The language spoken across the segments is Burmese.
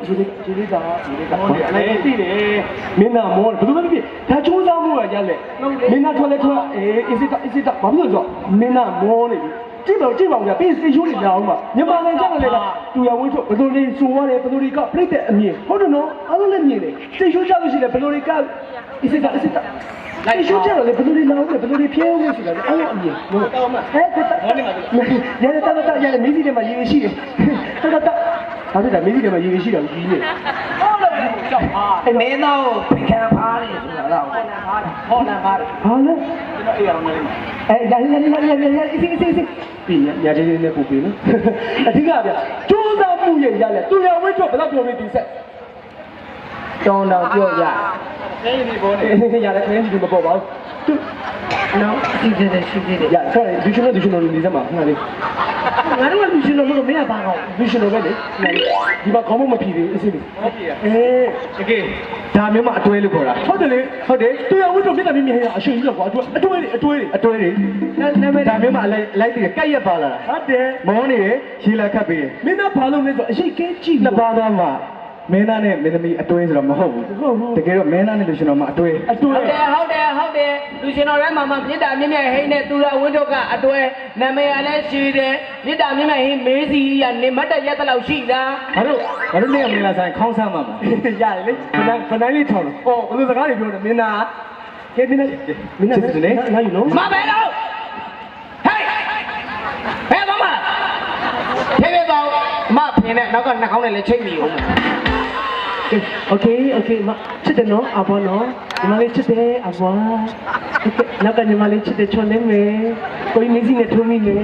မောမောအဲယူလေးယူလေးတာယူလေးတာအဲ့သိတယ်မင်းသားမောဘယ်လိုပဲဖြစ်ဒါချိုးစားမှုကရလက်မင်းသားထွက်လဲထွက်အေးအစ်စ်တာအစ်စ်တာဘာဖြစ်လို့ဆိုမင်းသားမောနေပြီကြည့်ပါကြည့်ပါဦးဗျပြီးစေချိုးနေကြအောင်ပါမြန်မာနိုင်ငံကြတယ်လေတူရဝင်းထုတ်ဘယ်လိုလေးဆိုရတယ်ဘယ်လိုလေးကပြိတဲ့အမြင်ဟုတ်တယ်နော်အားလုံးလည်းမြင်တယ်စေချိုးကြလို့ရှိတယ်ဘယ်လိုလေးကအစ်စ်တာအစ်စ်တာလိုက်ရှုကြတယ်လေဘယ်လိုလေးလောင်းလဲဘယ်လိုလေးဖြဲအောင်လို့ရှိတယ်အဲ့လိုအမြင်ဟုတ်တော့မှဟဲ့တက်မောနေမှာရတယ်တက်တက်ရတယ်မင်းစီထဲမှာရေရှိတယ်တက်တက် ဘာဖြစ်လဲမင်းစီထဲမှာရေရှိတယ်ကြီးနေဟုတ်လို့ကြောက်ပါအဲ့မင်းသားကိုဖိခံဖားတယ်ဆိုတာတော့ဟောနာဖားတယ်ဘာလဲကျွန်တော်အေးအောင်နေမှာအဲရရရရရရအစီအစီအစီပြီးရရချင်းနဲ့ပူပြီးနော်အဓိကဗျကျိုးစားမှုရဲ့ရလဲသူရဝိတ်တော့ဘယ်တော့ပြောပြီးဒီဆက် တောင်းတော့ပြောရအဲ့ဒီဘောနေရတယ်ခရင်ဒီမပေါ်ပါဘူးသူနော်စီးတယ်စီးတယ်ရဆက်ဒီရှင်ဒီရှင်လို့ဒီစမှာငါလေးငါတို့ကလူရှင်လို့မလို့မင်းကဘာကောင်းဒီရှင်လို့ပဲလေဒီမှာခေါင်းမမဖြီသေးအစီလေးဟုတ်ပြီအေးတကယ်ဒါမျိုးမှအတွဲလို့ခေါ်တာဟုတ်တယ်လေဟုတ်တယ်သူရဝိတ်တော့မြတ်တာမြင့်မြတ်အရှင်ကြီးတော့ကွာအတွဲအတွဲတွေအတွဲတွေအတွဲတွေနာမည်ဒါမျိုးမှလိုက်လိုက်တယ်ကြိုက်ရက်ပါလာတာဟုတ်တယ်မောနေတယ်ရေလာခတ်ပြီးမင်းသားဘာလို့လဲဆိုအရှိကဲကြည့်နှစ်ပါးသားမှ မင်းသားနဲ့မင်းသမီးအတွဲဆိုတော့မဟုတ်ဘူးဟုတ်ဟုတ် တကယ်တော့မင်းသားနဲ့လူရှင်တော်မှအတွဲအတွဲဟုတ်တယ်ဟုတ်တယ်ဟုတ်တယ်လူရှင်တော်ရဲမှာမှမြစ်တာမြင့်မြတ်ဟိန်းနဲ့သူရဝင်းတို့ကအတွဲနာမည်ကလည်းရှိတယ်မြစ်တာမြင့်မြတ်ဟိန်းမေးစီကနေမတ်တရက်တလောက်ရှိတာငါတို့ငါတို့နဲ့မင်းလာဆိုင်ခေါင်းဆမ်းမှာပါရတယ်လေခဏခဏလေးထောင်းလို့အော်ဘယ်လိုစကားတွေပြောနေမင်းသားကဲမင်းသားမင်းသားနားယူနော်မပဲတော့ဟေးဘယ်တော့မှဖေဖေပေါ့ မဖင်နဲ့နောက်ကနှာခေါင်းနဲ့လည်းချိတ်ပြီးဦး โอเคโอเคမချစ်တယ်နော်အဘောနော်ညီမလေးချစ်တယ်အဘောနောက်ကညီမလေးချစ်တယ်ချွန်နေမယ်ကိုကြီးမင်းစီနဲ့ထိုးမိမယ်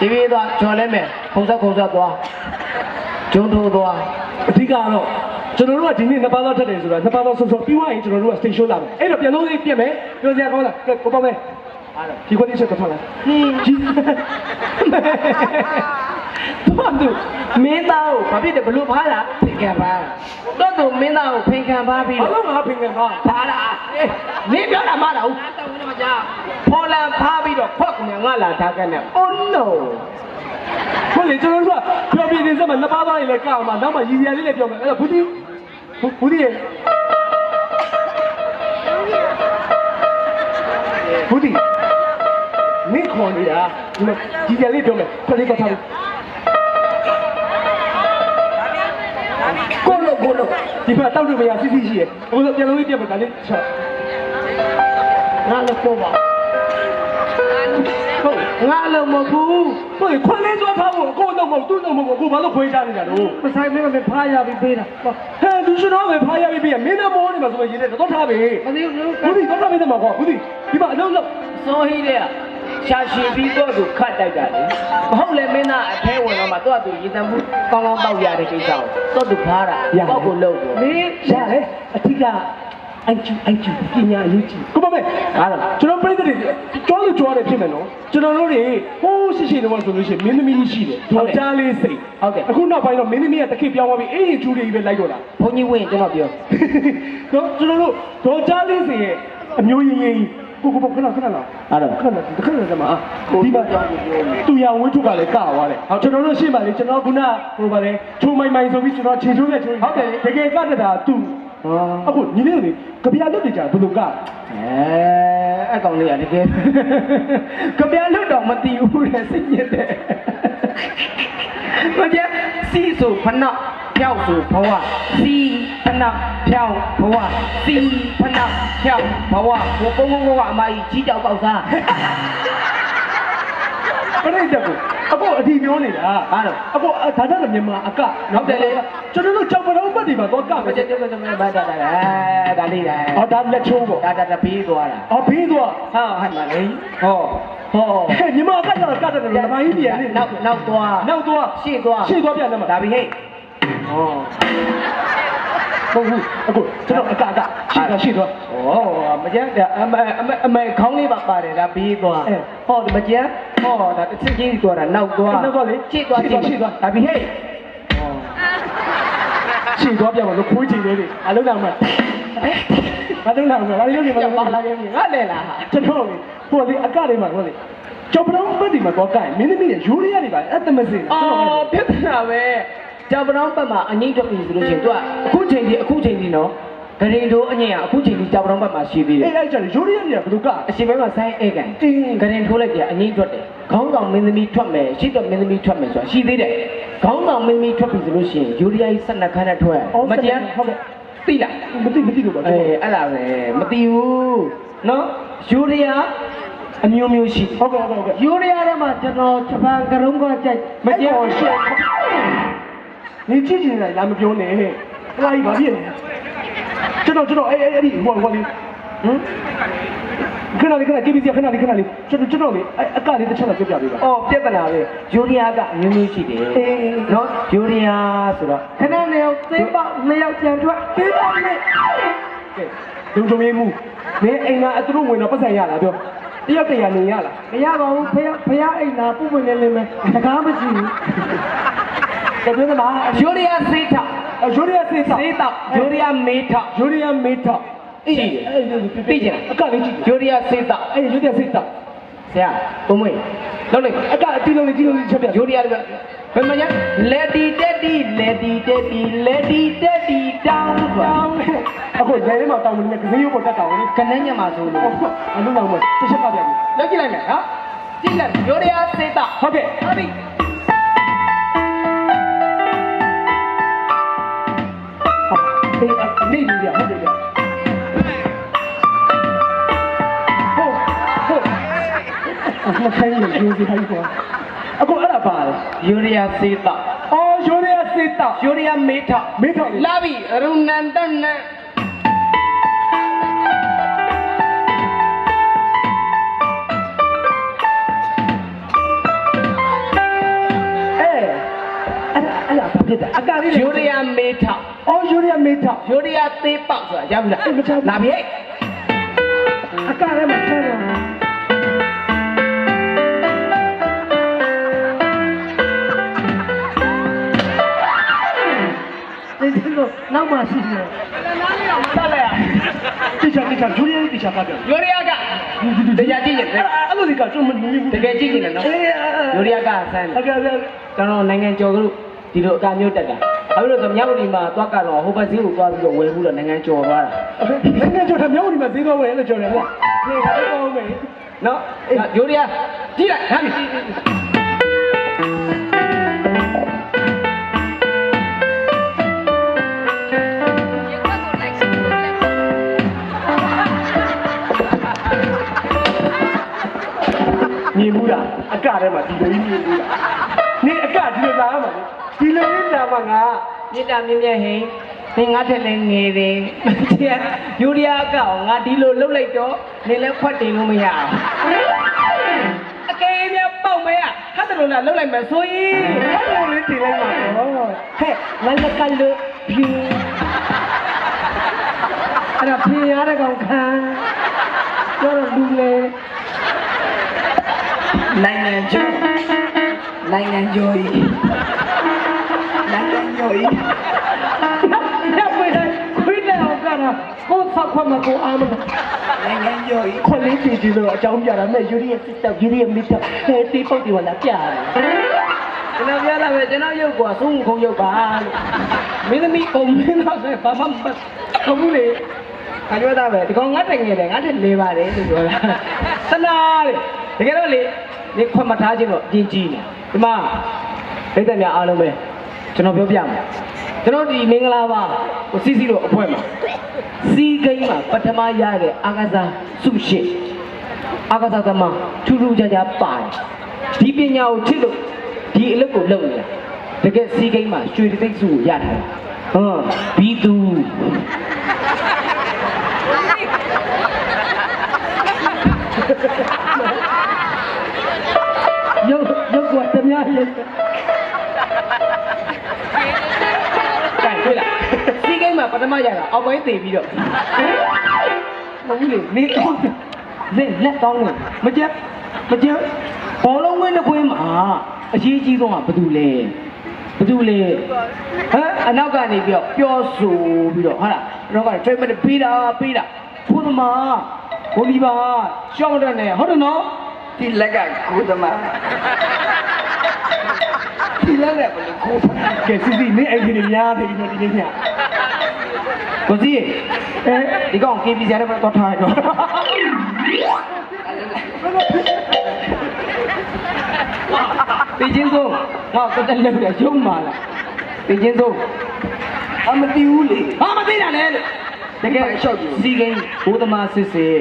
ဒီပြေးသွားချော်လဲမယ်ခုံဆက်ခုံဆက်သွားဂျုံထိုးသွား အဓိကတော့ကျွန်တော်တို့ကဒီနေ့နှစ်ပါးတော့ထက်တယ်ဆိုတာနှစ်ပါးတော့ဆော့ဆော့ပြီးွားရင်ကျွန်တော်တို့က station လာမယ်အဲ့တော့ပြန်လို့လေးပြက်မယ်ပြောစရာကောင်းလားကဲကိုပေါ့မယ် အားတော့ဒီခွက်လေးချက်တော့ထွက်လာဟင်းကြီးတော့သူမင်းသားကိုဘာဖြစ်တယ်ဘလို့ဖားတာဖင်ခံပါတော့သူမင်းသားကိုဖင်ခံပါပြီးဘာတော့လို့ငါဖင်ခံပါဖားလားအေးမင်းပြောတာမှတော့ဖော်လန်ဖားပြီးတော့ခွက်ကနေငါလာထားခဲ့နဲ့ oh no ဟုတ်လေကျွန်တော်တို့ကပြောပြနေစမှာနှစ်ပါးသားတွေလည်းကောက်မှာနောက်မှရည်ရည်လေးလည်းပြောမယ်အဲ့တော့ဘူးတီဘူးတီရဲ့ဘူးတီ မင်းခေါ်နေတာဒီမှာရည်ရည်လေးပြောမယ်ခလေးကထားလို့ကိုလို့ကိုလို့ဒီမှာတောက်လို့မရစီစီရှိရဲ့အခုဆိုပြန်လို့ပြတ်မယ်ဒါလေးချော့ငါလည်းပေါ်ပါဟုတ်ငါလည်းမဟုတ်ဘူးဟုတ်လေခွန်းလေးသွားထားဖို့ကိုတော့မဟုတ်သူ့တော့မဟုတ်ကိုဘာလို့ခွေးကြနေတာတော့မဆိုင်မင်းမဖားရပြီးပေးတာဟဲ့လူရှင်တော်ပဲဖားရပြီးပြီမင်းသားမောနေမှာဆိုရင်ရေးတယ်တော့ထားပြီမသိဘူးဘူးဒီတော့ထားပြီတဲ့မှာကွာဘူးဒီဒီမှာအလုံးလုံးစောဟီးတဲ့ ရှာရှင်ပြီးတော့သူခတ်တိုက်တာလေမဟုတ်လေမင်းသားအထဲဝင်တော့မှတော့သူရေတံမှုကောင်းကောင်းတောက်ရတဲ့ကိစ္စကိုတော့သူဖားတာပေါ့ကိုလုပ်ကိုမင်းရတယ်အထက်ကအိုက်ကျူအိုက်ကျူပညာရေးကြည့်ကိုမမေဟာလားကျွန်တော်ပြိတ္တတွေကြောလို့ကြောရတယ်ဖြစ်မယ်နော်ကျွန်တော်တို့တွေဟိုးရှိရှိတော့ဆိုလို့ရှိရင်မင်းသမီးရှိတယ်ဒေါ်ကြားလေးစိတ်အခုနောက်ပိုင်းတော့မင်းသမီးကတခိပြောင်းသွားပြီးအေးရင်ကျူးတွေကြီးပဲလိုက်တော့တာဘုန်းကြီးဝင်ကျွန်တော်ပြောတော့ကျွန်တော်တို့ဒေါ်ကြားလေးစိတ်ရဲ့အမျိုးရင်းရင်းကို ကိုခဏခဏလားအဲ့တော့ခဏခဏတမအာဒီမှာသူရဝင်းထုကလည်းကသွားတယ်ဟောကျွန်တော်တို့ရှေ့မှာလေကျွန်တော်ခုနဟိုပါလေချိုးမိုင်မိုင်ဆိုပြီးကျွန်တော်ခြေချိုးနဲ့ချိုးဟုတ်တယ်တကယ်ကတတာသူအခုညီလေးတွေကြပြလွတ်နေကြဘယ်လိုကအဲအကောင်လေးကတကယ်ကြပြလွတ်တော့မတီးဘူးလေစိတ်ညစ်တယ်ဘာကြစီဆိုဖနောက် ဖြောက်ဆိုဘဝစီဖနောက်ဖြောက်ဘဝစီဖနောက်ဖြောက်ဘဝဘုံဘုံဘုံကအမကြီးကြီးကြောက်ပေါက်စားပြိတ္တကိုအခုအဒီပြောနေတာဟာတော့အခုဒါကြတော့မြန်မာအကကျွန်တော်တို့ကြောက်ပတော့ပတ်တွေပါတော့ကမပဲကျတဲ့ကမဘာတာတာအဲဒါလေးလေအော်ဒါလက်ချိုးပေါ့ဒါဒါတပြီးသွားတာအော်ဘေးသွားဟာဟန်မလေးဟောဟောမြန်မာအကကျတော့ကတတယ်လမိုင်းပြန်နေနောက်နောက်သွားနောက်သွားရှေ့သွားရှေ့သွားပြန်တယ်မှာဒါပြီးဟဲ့ ဟောဟုတ်ဘူးအခုကျွန်တော်အကအကရှေ့သွားရှေ့သွားဩမကျန်အမအမအမခေါင်းလေးပါပါတယ်ဒါပြီးသွားဟောမကျန်ဟောဒါတစ်ချက်ချင်းသွားတာနောက်သွားရှေ့သွားရှေ့သွားဒါပြီးဟဲ့ရှေ့သွားပြန်မှာလို့ခွေးချင်လေးတွေအလုံးလာမှာမလုံးလာမှာဘာလို့လဲမကြောလုံးက်ပါလာလာပြန်ငါလဲလားဟာကျွန်တော်လေဟိုလေအကလေးမှာဟိုလေကျော်ပတောင်းပတ်ဒီမှာတော့ကင်မင်းသမီးရဲ့ရိုးရရတွေပါအဲ့တမစင်အော်ဖြစ်တာပဲ ကြောင်ပတောင်းပတ်မှာအငိမ့်ထွက်ပြီဆိုလို့ရှိရင် तू ကအခုချိန်ဒီအခုချိန်ဒီနော်ဂရင်တို့အငိမ့်ကအခုချိန်ဒီကြောင်ပတောင်းပတ်မှာရှိသေးတယ်အေးအဲ့ကျရိုးရရတွေကဘယ်လိုကအရှိဘဲမှာဆိုင်းဧကန်ဂရင်ထိုးလိုက်ပြအငိမ့်ထွက်တယ်ခေါင်းဆောင်မင်းသမီးထွက်မယ်ရှိတော့မင်းသမီးထွက်မယ်ဆိုတာရှိသေးတယ်ခေါင်းဆောင်မင်းသမီးထွက်ပြီဆိုလို့ရှိရင်ယူရီးယားကြီး12ခန်းနဲ့ထွက်ရမကြမ်းဟုတ်ကဲ့သိလားမသိမသိလို့ပါအေးအဲ့လားပဲမသိဘူးနော်ယူရီးယားအမျိုးမျိုးရှိဟုတ်ကဲ့ဟုတ်ကဲ့ယူရီးယားထဲမှာကျွန်တော်ဂျပန်ကရုံးကကြိုက်မကြမ်းရှေ့ နေကြည့်ကြည့်နေလားမပြောနဲ့ဟဲ့အဲ့ဒါကြီးဘာဖြစ်လဲကျွန်တော်ကျွန်တော်အဲ့အဲ့အဲ့ဒီဟိုဟိုလေးဟမ်ခဏလေးခဏ KBC ခဏလေးခဏလေးကျွန်တော်ကျွန်တော်လေအကလေးတစ်ချက်တော့ပြပြပေးပါအော်ပြဿနာပဲယူရီးယားကအမျိုးမျိုးရှိတယ်အေးနော်ယူရီးယားဆိုတော့ခဏနေအောင်သိပေါက်နေအောင်ပြန်ထွက်ဒီပါလေကဲလုံချုံရေးမှုမင်းအိမ်ကအတူဝင်တော့ပတ်စံရလားပြောတယောက်တရနေရလားမရပါဘူးဖះဖះအိမ်သာပုပ်ပွင့်နေနေမယ်တကားမရှိဘူး ကဲပြောသမားယူရီးယားစေးထောက်ယူရီးယားစေးစောစေးထောက်ယူရီးယားမေးထောက်ယူရီးယားမေးထောက်အေးသိကြလားအကလေးကြည့်ယူရီးယားစေးထောက်အေးယူရီးယားစေးစောဆရာဘုံမွေလောက်လိုက်အကအတီလုံးလေးတီလုံးလေးချက်ပြယူရီးယားလည်းဘယ်မှာညာလက်တီတက်တီလက်တီတက်တီလက်တီတက်တီတောင်းဆိုတာအခုရဲထဲမှာတောင်းမနေကလေးရုပ်ပေါ်တက်တောင်းလေကနန်းညမှာဆိုလို့အလုံးတော်မတစ်ချက်ကပြပြီလောက်ကြည့်လိုက်မယ်နော်ကြည့်လိုက်ယူရီးယားစေးထောက်ဟုတ်ကဲ့ဟုတ်ပြီ အေးအနေနေရဟုတ်တယ်ဟုတ်ဟုတ်မခိုင်းရင်ယူစီထိုင်ကွာအခုအဲ့ဒါပါလေယူရီးယားစေးထောက်အော်ယူရီးယားစေးတောက်ယူရီးယားမေးထောက်မေးထောက်လာပြီရုံနန်တန် မေးထောက်ယူရီးယားသေးပေါက်ဆိုတာရပြီလားအေးမချဘူးလာပြီဟဲ့အကလည်းမဆန်းတော့ဒီလိုနောက်မှရှိတယ်တက်လိုက်ရတိချာတိချာယူရီးယားတိချာကပြယူရီးယားကတရားကြည့်ရင်အဲ့လိုဒီကကျွန်တော်မမြင်ဘူးတကယ်ကြည့်ရင်နော်အေးယူရီးယားကဆန်းအကလည်းကျွန်တော်နိုင်ငံကျော်ကလို့ဒီလိုအကမျိုးတက်တာ အခုလို့ဆိုမြောက်ဦးဒီမှာသွားကတော့ဟိုဘက်ဈေးကိုသွားပြီးတော့ဝယ်ဘူးတော့နိုင်ငံကျော်သွားတာနိုင်ငံကျော်ထမြောက်ဒီမှာဈေးတော့ဝယ်လို့ကျော်တယ်ဟုတ်ဒီကလည်းကောင်းမယ်နော်ယူရီးယားကြည့်လိုက်ဟမ်မြင်ဘူးလားအကထဲမှာဒီလိုကြီးမြင်ဘူးလားနေအကဒီလိုလာရမှာ ဒီလိုလေးလာမှာငါမြေတာမြင့်မြတ်ဟိနေငါထက်လည်းငယ်တယ်တရားယူရီးယားကောငါဒီလိုလှုပ်လိုက်တော့နေလည်းခွက်တင်လို့မရအောင်အကယ်၍ပေါက်မရဟတ်တယ်လို့လားလှုပ်လိုက်မယ်ဆိုရင်အဲ့လိုလေးတင်လိုက်မှာတော့ဟဲ့ငါလက်ကလို့ဖြူအဲ့ဒါဖြေရတဲ့ကောင်ခံပြောတော့လူလေနိုင်ငံကျော်နိုင်ငံကျော်ကြီး နိုင်ငံကျော်ကြီးညပွေးခွေးတဲ့အောင်ကတာကိုဆောက်ခွမကိုအာမနိုင်ငံကျော်ကြီးခွက်လေးတင်ကြည့်လို့အကြောင်းပြတာမဲ့ယူရီးယားစစ်တပ်ယူရီးယားမစ်တပ်ဟဲ့တီးပုတ်ဒီဝလာပြတယ်ကျွန်တော်ပြောတာပဲကျွန်တော်ရုပ်ကွာသုံးခုံရုပ်ပါလို့မင်းသမီးအုံမင်းတော့ဆိုဘာမှမဟုတ်ဘူးလေအကျွတ်သားပဲဒီကောင်ငါတငယ်တယ်ငါတက်လေးပါတယ်လို့ပြောတာသနာလေတကယ်တော့လေဒီခွတ်မထားခြင်းတော့အရင်ကြီးနေဒီမှာဒိတ်သက်များအားလုံးပဲ ကျွန်တော်ပြောပြမယ်ကျွန်တော်ဒီမင်္ဂလာပါဟိုစီစီတို့အဖွဲ့မှာစီကိန်းမှာပထမရတဲ့အာကစားစုရှိအာကစားသမားထူးထူးခြားခြားပါတယ်ဒီပညာကိုချစ်လို့ဒီအလုပ်ကိုလုပ်နေတာတကယ်စီကိန်းမှာရွှေတိတ်စုကိုရထားတယ်ဟောဘီသူရုပ်ရုပ်ကတများရဲ့ကဲတွေ့ မှာပထမရတာအောက်ပိုင်းတည်ပြီးတော့မဟုတ်လေနေတော့လက်လက်ကောင်းနေမကြက်မကြက်ဘောလုံးဝင်းတစ်ခွင်းမှာအရေးကြီးဆုံးကဘာတူလဲဘာတူလဲဟမ်အနောက်ကနေပြီးတော့ပြောဆိုပြီးတော့ဟုတ်လားတော့ကထရိတ်မတ်ပေးတာပေးတာဘုသမာဘိုလီဘာရှောင်းတဲ့နဲ့ဟုတ်တယ်နော်ဒီလက်ကကိုသမားဒီလက်နဲ့ဘယ်လိုကိုဖမ်းကဲစီစီနင်းအိမ်ကြီးများနေပြီတော့ဒီနေ့ည ကိုစီအဲဒီကောင် KP ဆရာနဲ့တော့ထားရတော့ပင်ချင်းဆုံးငါတော့တက်လက်ပြရုံမာလာပင်ချင်းဆုံးအမတီးဘူးလေဘာမသိတာလဲလို့တကယ်စီကိန်းဘိုးသမားစစ်စစ်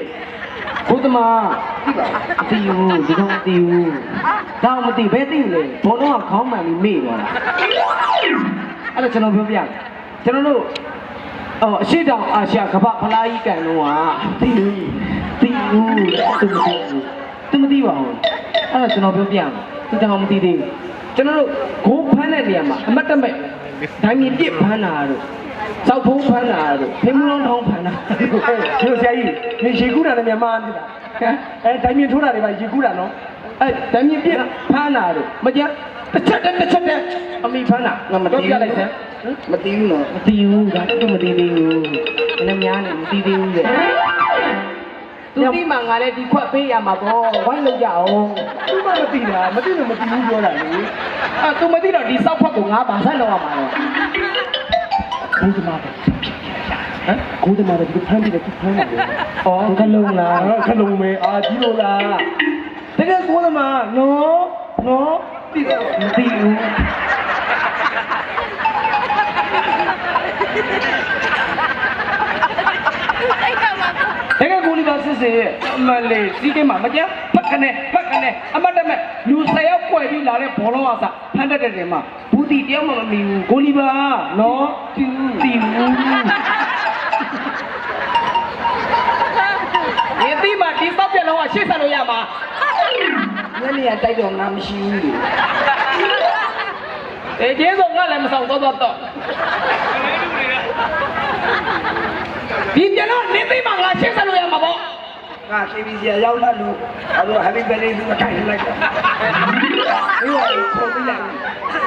ဘိုးသမားဒီပါမသိဘူးဒီကောင်မသိဘူးဒါမှမသိဘယ်သိလဲဘောလုံးကခေါင်းမှန်ပြီးမေ့သွားတာအဲ့ဒါကျွန်တော်ပြောပြမယ်ကျွန်တော်တို့ အော်အရှိတောင်အာရှကမ္ဘာဖလားကြီးကန်တော့ကသိဘူးသိဘူးသူမသိဘူးသူမသိပါဘူးအဲ့ဒါကျွန်တော်ပြောပြမယ်သူတောင်မသိသေးဘူးကျွန်တော်တို့ဂိုးဖမ်းတဲ့နေရာမှာအမတ်တမဲ့ဒိုင်းမြေပြစ်ဖမ်းတာတို့စောက်ဖုံးဖမ်းတာတို့ဖိမုံလုံးထောင်းဖမ်းတာတို့ဒီဆရာကြီးနေရေကူးတာနဲ့မြန်မာနေတာအဲတိုင်းမြင်ထိုးတာတွေပါရေကူးတာနော်အဲ့ဓာမြင့်ပြဖမ်းတာတို့မကြ တစ်ချက်တစ်ချက်တည်းအမိဖမ်းတာငါမတီးပြဘူးလိုက်စမ်းမတီးဘူးနော်မသိဘူးဒါတော့မသိသေးဘူးနည်းများနေမသိသေးဘူးလေသူဒီမှာငါလည်းဒီခွက်ပေးရမှာပေါ့ဝိုင်းလို့ရအောင်သူမှမသိတာမသိလို့မသိဘူးပြောတာလေအဲ့ तू မသိတော့ဒီစောက်ခွက်ကိုငါဗာဆက်လောက်ရမှာတော့ဘုဒ္ဓမာပဲဟမ်ဘုဒ္ဓမာပဲဒီဖမ်းပြီးတယ်သူဖမ်းတယ်ဩကလုံးလားအာခလုံးမဲအာဒီလိုလားတကယ်ကိုသမားနော်နော် သိတယ်မသိဘူးတကယ်ကိုလီပါစစ်စစ်ရဲ့အမလေးစီးကိမှာမကြဖက်ခနဲ့ဖက်ခနဲ့အမတ်တမဲ့လူ၁၀ယောက်ကွယ်ပြီးလာတဲ့ဘောလုံးအစားဖန်တက်တဲ့တယ်မှာဘူးတီတယောက်မှမမီဘူးကိုလီပါနော်တီဘူးတီဘူးဒီတိမှာဒီစောက်ပြက်လုံးကရှေ့ဆက်လို့ရမှာ ညနေကတိုက်တော့ငါမရှိဘူးလေအေးကျေးဇူးငါလည်းမဆောင်တော့တော့တော့ဒီပြလုံးနေသိမှာငါရှင်းဆက်လို့ရမှာပေါ့ငါ KBC ရောက်လာလို့အဲ့တော့ Happy Birthday သူကထိုင်လိုက်တာဒီကခေါ်ပြလိုက်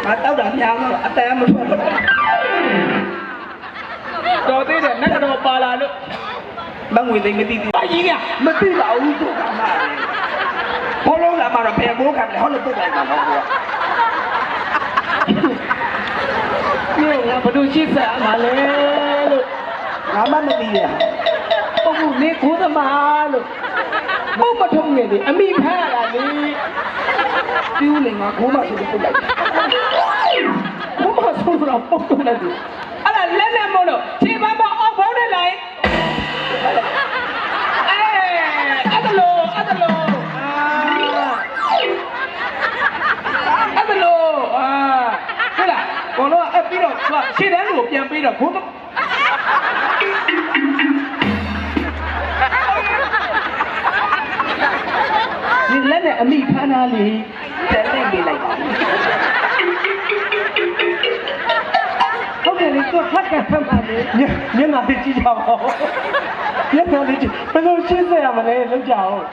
ငါတောက်တာများတော့အတန်မထွက်တော့တော်သေးတယ်နက်ကတော့ပါလာလို့မငွေသိမသိသေးပါကြီးကမသိပါဘူးသူကမှ ဘောလုံးလာမှာတော့ဘယ်ဘိုးကလဲဟောလို့ပုတ်လိုက်မှာတော့ကွာမြေငါဘယ်လိုရှင်းဆက်အမှာလဲလို့ငါမှမသိရဟုတ်ဘူးနေကိုသမားလို့ပုတ်မထုံးနေတယ်အမိဖမ်းရတာလေပြူးနေငါကိုမဆိုလို့ပုတ်လိုက်ဘုမဆိုးတော့ပုတ်တော့တယ်အဲ့ဒါလက်နဲ့မလို့ခြေပ ရှေ့တန်းကိုပြန်ပြီးတော့ဘုမဒီလက်နဲ့အမိဖမ်းထားလေတယ်နေပေးလိုက်ပါဟုတ်တယ်လေသူဟတ်ကဖမ်းပါလေညညနာလေးကြည့်ကြပါဦးညနာလေးကြည့်ဘယ်လိုရှင်းဆက်ရမလဲလောက်ကြအောင်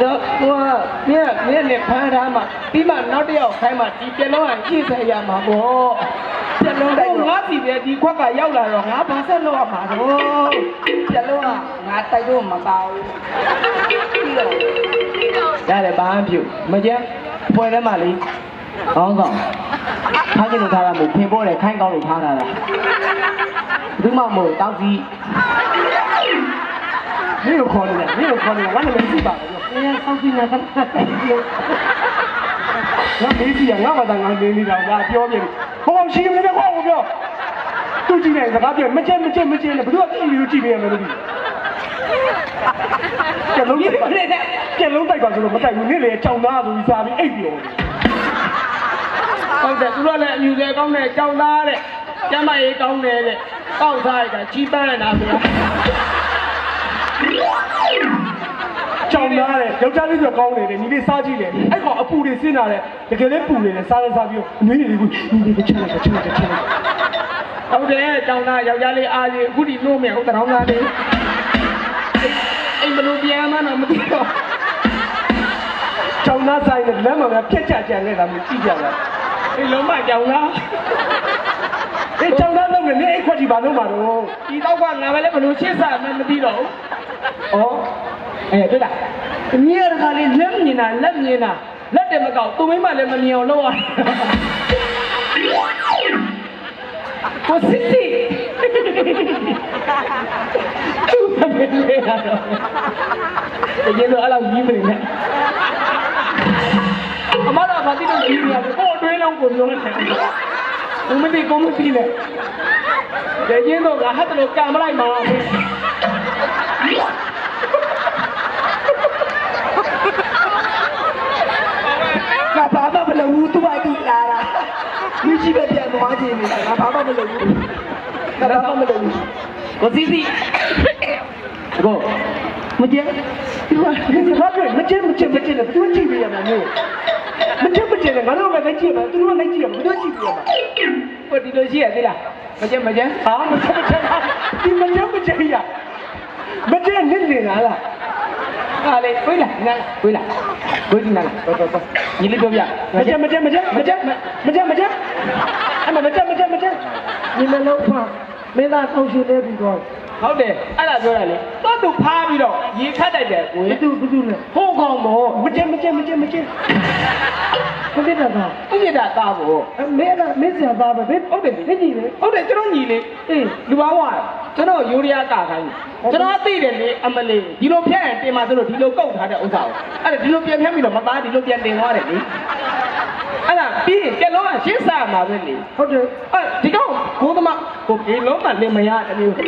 တော့သူကမြက်မြက်နဲ့ဖမ်းထားမှပြီးမှနောက်တစ်ယောက်ခိုင်းမှဒီပြလုံးကရှင်းဆက်ရမှာပေါ့ပြ လုံးတော့ငါစီပဲဒီခွက်ကရောက်လာတော့ငါဘာဆက်လုပ်ရမှာတော့ပြလုံးကငါတိုက်တော့မပါဘူးပြီးတော့ရတယ်ဘာမှပြုမကျန်းပွဲထဲမှာလေကောင်းကောင်းထားကြည့်လို့ထားတာမဟုတ်ဖင်ပေါ်တယ်ခိုင်းကောင်းလို့ထားတာလားဘူးမှမဟုတ်တောက်စီမင်းကိုခေါ်နေတာမင်းကိုခေါ်နေတာငါလည်းမသိပါဘူးအဲတောက်စီနာကတ်တယ်လို့ငါမေးကြည့်ရငါမှသာငါနေနေတာငါပြောပြတယ် ဟောရှိနေတယ်ကွာဟောပြောသူကြည့်နေစကားပြောမကျက်မကျက်မကျက်နဲ့ဘယ်သူကကြည့်လို့ကြည့်နေရမလို့ဒီကျလုံးတိုက်ပါကျလုံးတိုက်ပါဆိုတော့မတိုက်ဘူးနေ့လေကြောင်သားဆိုပြီးစားပြီးအိပ်ပြောတယ်ဟုတ်တယ်သူတို့လည်းအယူဆဲကောင်းတယ်ကြောက်သားတဲ့ကျမရေးကောင်းတယ်တဲ့တောက်စားရတာကြီးပန်းနေတာဗျာ ကြောင်သားတယ်ယောက်ျားလေးဆိုကောင်းတယ်ညီလေးစားကြည့်တယ်အဲ့ကောင်အပူတွေစင်းလာတယ်တကယ်လည်းပူနေတယ်စားလဲစားပြီးအနွေးတွေကညီလေးကချက်လိုက်ချက်လိုက်ချက်လိုက်ဟုတ်တယ်ကြောက်သားယောက်ျားလေးအားကြီးအခုဒီလို့မြေဟုတ်တောင်းသားလေးအိမ်ဘလို့ပြန်မှတော့မသိတော့ကြောင်သားဆိုင်နဲ့လက်မှန်ကပြက်ကြကြနေတာမျိုးကြည့်ကြလားအိမ်လုံးမကြောက်သားအေးကြောင်သားလုံးနဲ့အဲ့ခွက်ကြီးဘာလို့မှာတော့ဒီတော့ကငါပဲလည်းဘလို့ရှင်းစားမှမသိတော့ဘူးဩ အဲတွေ့လားမြင်ရတာလေလက်မြင်တာလက်မြင်တာလက်တယ်မကောက်သူမိမလည်းမမြင်အောင်လုပ်ရတယ်ကိုစစ်စီသူမမြင်လေတော့တကယ်လို့အဲ့လိုကြီးမနေနဲ့အမတော်ဘာတိလို့ကြီးနေရလဲကိုအတွင်းလုံးကိုပြောနေတယ်ဘုမတိကိုမပြီးနဲ့တကယ်တော့ငါဟတ်တယ်လို့ကံမလိုက်ပါဘူး ငါဘာမှမ လုပ်ဘူးသူ့ဘာသူလာတာလူကြီးပဲပြန်သွားခြင်းနေတာငါဘာမှမလုပ်ဘူးငါဘာမှမလုပ်ဘူးကိုစီစီကိုမကျန်ဒီမှာဒီဘာဖြစ်မကျင်းမကျင်းမကျင်းတယ်သူကြည့်ပြရမှာမျိုးမကျင်းမကျင်းတယ်ငါတို့ကလည်းကြည့်ရမှာသူတို့ကလည်းကြည့်ရမှာသူတို့ကြည့်ပြရမှာကိုဒီလိုရှိရသေးလားမကျန်မကျန်ဟာမကျင်းမကျင်းဒီမကျင်းမကျင်းရမကျင်းနစ်နေတာလား ဟာလေဝေးလာငါဝေးလာဝေးဒီနာလားတော့တော့တော့ညီလေးပြောပြမကျင်းမကျင်းမကျင်းမကျင်းမကျင်းမကျင်းအမမကျင်းမကျင်းမကျင်းညီမလုံးဖမင်းသားဆုံးရှင်နေပြီတော့ဟုတ်တယ်အဲ့ဒါပြောရလေတော့သူဖားပြီးတော့ရေခတ်တိုက်တယ်ကိုယ်သူသူနဲ့ဟိုးကောင်ပေါ့မကျင်းမကျင်းမကျင်းမကျင်းမဖြစ်တာကဥပြတာသားပေါ့မင်းကမင်းစရာသားပဲဟုတ်တယ်လေညီလေဟုတ်တယ်ကျွန်တော်ညီလေအေးလူပါဝါ ကျွန်တော်ယူရီးယားကခိုင်းကျွန်တော်သိတယ်လေအမလေးဒီလိုဖြတ်ရင်တင်มาဆိုလို့ဒီလိုကုတ်ထားတဲ့ဥစ္စာကိုအဲ့ဒါဒီလိုပြန်ဖြတ်ပြီးတော့မသားဒီလိုပြန်တင်သွားတယ်လေအဲ့ဒါပြီးရင်ကြက်လုံးကရှင်းစားမှာပဲလေဟုတ်တယ်အဲ့ဒီကောင်ဘိုးသမကိုဒီလုံးမှလင်မရတမျိုးကြက်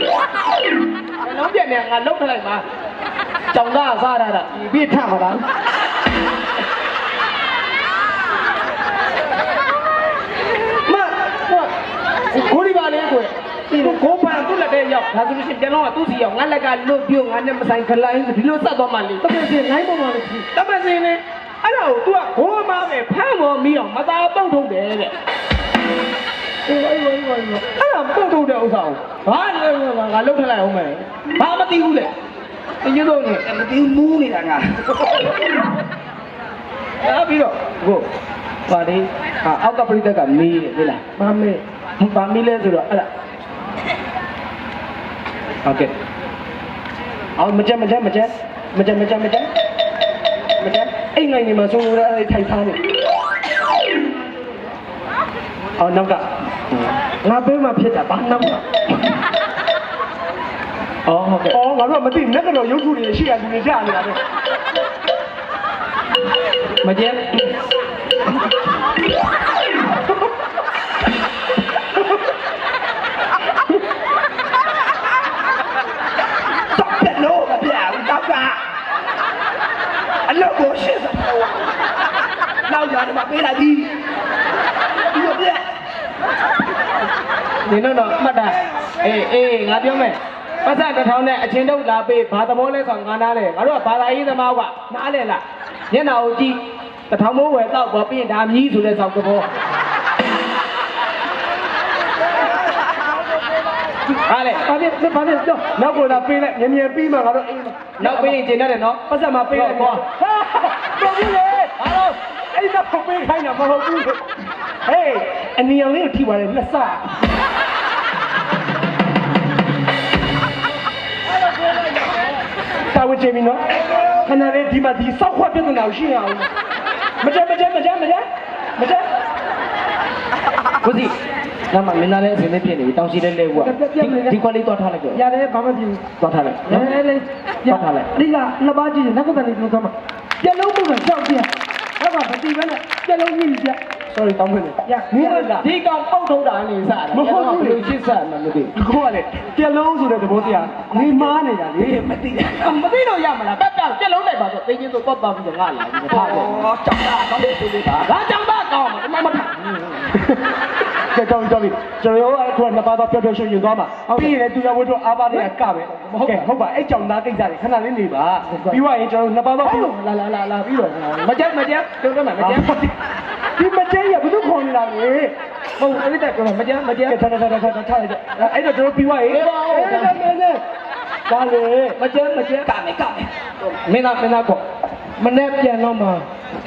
လုံးပြက်နေငါလုံးထလိုက်ပါကြောင်သားစားရတာပြည့်ထမှာလားမကိုဒီပါလေကို ကိုပန်သူ့လက်ထဲရောက်ဒါဆိုလို့ရှိရင်ကြက်လုံးကသူ့စီရောက်ငါလက်ကလွတ်ပြုတ်ငါနဲ့မဆိုင်ခလိုင်းဒီလိုဆက်သွားမှလေတမန်စင်နိုင်ပေါ်မှာလေတမန်စင်လေအဲ့ဒါကို तू ကဘိုးမပဲဖမ်းပေါ်မီးအောင်မသာပုတ်ထုတ်တယ်တဲ့အေးအေးအေးအေးအဲ့ဒါပုတ်ထုတ်တဲ့ဥစ္စာကိုဘာလဲငါလှုပ်ထလိုက်အောင်မယ်ဘာမသိဘူးလေအရင်တော့နေမသိဘူးမူးနေတာငါအဲ့ပြီးတော့ကိုပါလေအောက်ကပရိသတ်ကမေးတယ်ဟဲ့လားမမေးဘာမေးလဲဆိုတော့အဲ့ဒါ ဟုတ်ကဲ့အော်မကျင်းမကျင်းမကျင်းမကျင်းမကျင်းမကျင်းမကျင်းအိမ်ငိုင်နေမှာဆုံးလို့အဲ့ထိုင်ထားနေအော်နောက်ကငါပေးမှဖြစ်တာဘာနောက်လဲအော်ဟုတ်ကဲ့အော်ငါတို့ကမသိနက်ကတော့ရုပ်ထုတွေရှိရလူတွေကြားနေတာပဲမကျဲတော့ပြလို့မပြဘူးတော့ကအလုပ်ကိုရှင်းစတော့နောက်ရတယ်မပေးလိုက်ပြီဒီလိုပြ ဒီ တော့တော့မှတ်တာအေးအေးငါပြောမယ်ပတ်စံတစ်ထောင်နဲ့အချင်းတို့လာပေးဘာသဘောလဲဆိုငါနားလဲငါတို့ကဘာသာရေးသမားကနားလဲလားညနာကိုကြည့်တစ်ထောင်မိုးဝယ်တော့ပေါ်ပြီးရင်ဒါမြည်ဆိုတဲ့ဆောက်သဘောဟာလေဘာဖြစ်ဘာဖြစ်တော့နောက်ကိုလာပေးလိုက်မြင်မြင်ပြီးမှငါတို့အိမ်နောက်ပေးရင်ကျင်ရတယ်နော်ပတ်စံမှာပေးလိုက်ကွာဟာတော်ပြီလေဟာတော့အဲ့ဒါပုံပေးခိုင်းတာမဟုတ်ဘူးဟေးအနီအောင်လေးကိုထိပါတယ်လက်စ တာဝချင်ပြီနော်ခဏလေးဒီမှာဒီစောက်ခွက်ပြဿနာကိုရှင်းအောင်မကြမ်းမကြမ်းမကြမ်းမကြမ်းမကြမ်းကိုစီငါမှမင်းသားလေးအစင်းလေးဖြစ်နေပြီတောင်းရှိလေးလေးကွာဒီခွက်လေးတော့ထားလိုက်ကြောရတယ်ဘာမှမဖြစ်ဘူးတော့ထားလိုက်ရဲနော်လေရအဓိကနှစ်ပါးကြည့်နောက်ကတည်းကသွားမှာပြလုံးပုံမှာရှောက်ပြအဲ့ဒါမတိပဲနဲ့ပြလုံးမြင့်ပြ sorry တောင်းခွင့်နေရမင်းလားဒီကောင်ပုတ်ထုတ်တာနေစားတာဘယ်လိုရှင်းစားမှမသိဒီကောကလေပြက်လုံးဆိုတဲ့သဘောတရားနေမားနေတာလေမသိတယ်မသိတော့ရမလားပတ်ပတ်ပြက်လုံးလိုက်ပါဆိုသိချင်းဆိုတော့တော့ပြီးတော့ငါလာပြီးထားတယ်ဩကြောက်တာကောင်းတယ်ဆိုလို့ပါဒါကြောင့်တော့ကောင်းမှာမမထား ကဲကြောင်းကြောင်းပြီကျွန်တော်ရောအခုကနှစ်ပါးတော့ပျော်ပျော်ရွှင်ရွှင်သွားမှာပြီးရင်လည်းသူရဝတ်တော့အားပါတွေကကပဲဟုတ်ကဲ့ဟုတ်ပါအဲ့ကြောင်သားကိစ္စတွေခဏလေးနေပါပြီးွားရင်ကျွန်တော်နှစ်ပါးတော့ဟုတ်လာလာလာလာပြီးတော့မကြက်မကြက်တို့တော့မကြက်ဒီမကျဲရဘယ်သူခေါ်နေတာလဲဟုတ်အဲ့ဒီတက်တော့မကြက်မကြက်ကဲထားထားထားထားထားလိုက်အဲ့တော့ကျွန်တော်ပြီးွားရင်ဒါလေမကြက်မကြက်ကမယ်ကမယ်မင်းသားမင်းသားကောမနဲ့ပြန်တော့မှာ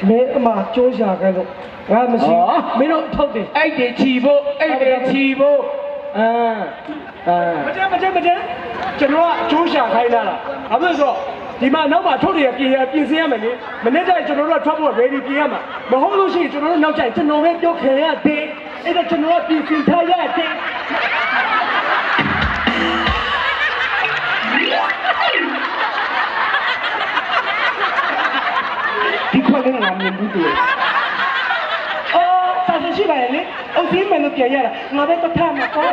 လဲအမကျိုးရှာခိုင်းလို့ငါမရှိဘူးမင်းတို့ထုတ်တယ်အဲ့ဒီချီဖို့အဲ့ဒီချီဖို့အာအာမကြမ်းမကြမ်းမကြမ်းကျွန်တော်ကကျိုးရှာခိုင်းလာတာဘာဖြစ်လို့ဒီမှာနောက်မှာထုတ်တယ်ပြင်ရပြင်ဆင်ရမယ်လေမနေ့တိုင်းကျွန်တော်တို့ကထွက်ဖို့ ready ပြင်ရမှာမဟုတ်လို့ရှိရင်ကျွန်တော်တို့နောက်ကျရင်ကျွန်တော်ပဲပြောခင်ရတဲ့အဲ့ဒါကျွန်တော်ကပြင်ဆင်ထားရတဲ့ ဒီခွက်လေးကငါမြင်ဘူးသူအော်စာစရှိပါရဲ့လေအုပ်စီးမယ်လို့ပြန်ရတာငါပဲတစ်ထမှာပေါ့